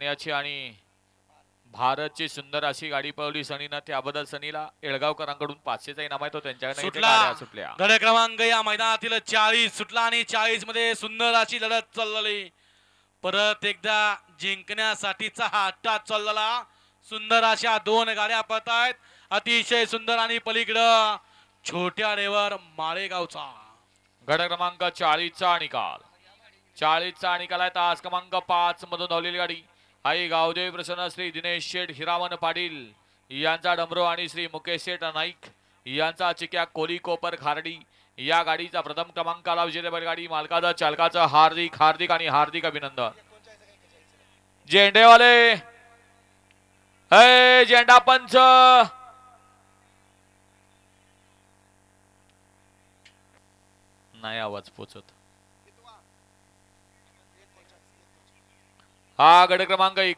करण्याची आणि भारतची सुंदर अशी गाडी पळवली सनीनं त्याबद्दल सनीला येळगावकरांकडून पाचशेचा इनाम आहे तो त्यांच्याकडे सुटल्या. गड क्रमांक या मैदानातील चाळीस सुटला आणि चाळीसमध्ये सुंदर अशी लढत चाललेली परत एकदा जिंकण्यासाठीचा हा अट्टा चाललेला सुंदर अशा दोन गाड्या पळतायत. अतिशय सुंदर आणि पलीकडं छोट्या रेवर माळेगावचा. गड क्रमांक चाळीसचा निकाल. चाळीसचा निकाल आहे तास क्रमांक पाच मधून धावलेली गाडी. आई गावदेव प्रसन्न श्री दिनेश शेठ हिरामन पाटील यांचा डमरो आणि श्री मुकेश शेठ नाईक यांचा चिक्या कोली कोपर खारडी या गाडीचा प्रथम क्रमांकाला विजेते बैलगाडी मालकाचा चालकाचं हार्दिक हार्दिक आणि हार्दिक अभिनंदन. झेंडेवाले! हे झेंडा पंच! नाही आवाज पोचत. हा गड क्रमांक एक